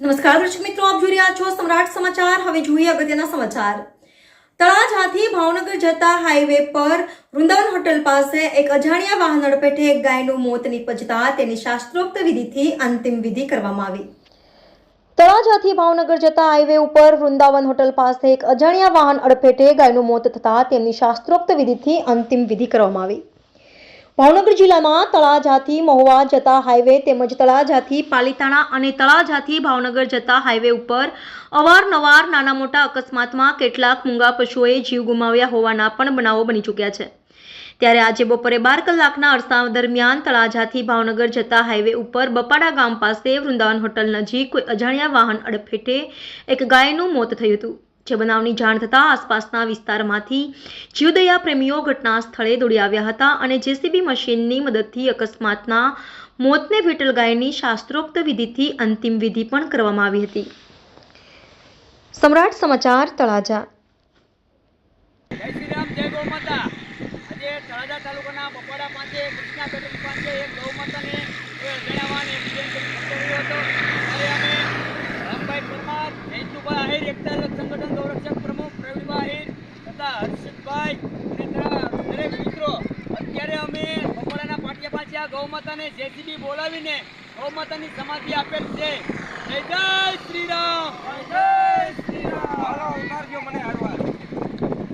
નમસ્કાર દર્શક મિત્રો, આપ જોઈ રહ્યા છો સમ્રાટ સમાચાર. હવે જોઈએ અગત્યના સમાચાર. તળાજાથી ભાવનગર જતા હાઈવે પર વૃંદાવન હોટલ પાસે એક અજાણ્યા વાહન અડપેટે એક ગાયનું મોત નીપજતા તેની શાસ્ત્રોક્ત વિધિથી અંતિમ વિધિ કરવામાં આવી. તળાજાથી ભાવનગર જતા હાઈવે ઉપર વૃંદાવન હોટલ પાસે એક અજાણ્યા વાહન અડફેટે ગાયનું મોત થતા તેમની શાસ્ત્રોક્ત વિધિથી અંતિમ વિધિ કરવામાં આવી. ભાવનગર જિલ્લામાં તળાજાથી મહુવા જતા હાઈવે તેમજ તળાજાથી પાલીતાણા અને તળાજાથી ભાવનગર જતા હાઈવે ઉપર અવારનવાર નાના મોટા અકસ્માતમાં કેટલાક મૂંગા પશુઓએ જીવ ગુમાવ્યા હોવાના પણ બનાવો બની ચૂક્યા છે. ત્યારે આજે બપોરે બાર કલાકના અરસા દરમિયાન તળાજાથી ભાવનગર જતા હાઈવે ઉપર બપાડા ગામ પાસે વૃંદાવન હોટલ નજીક કોઈ અજાણ્યા વાહન અડફેટે એક ગાયનું મોત થયું હતું. જે બનાવની જાણ થતાં આસપાસના વિસ્તારમાંથી જીવદયા પ્રેમીઓ ઘટના સ્થળે દોડી આવ્યા હતા અને જેસીબી મશીનની મદદથી અકસ્માતના મોતને ભેટેલ ગાયની શાસ્ત્રોક્ત વિધિથી અંતિમ વિધિ પણ કરવામાં આવી હતી. સમ્રાટ સમાચાર તળાજા. તાલુકાના બપાડા પાસે કૃષ્ણા પેટ્રોલ પાસે એક ગૌ માતાને અને દરેક મિત્રો, અત્યારે અમે બપોરાના પાટિયા પાસે આ ગૌ માતાને જેસીબી બોલાવીને ગૌ માતાની સમાધિ આપેલ છે.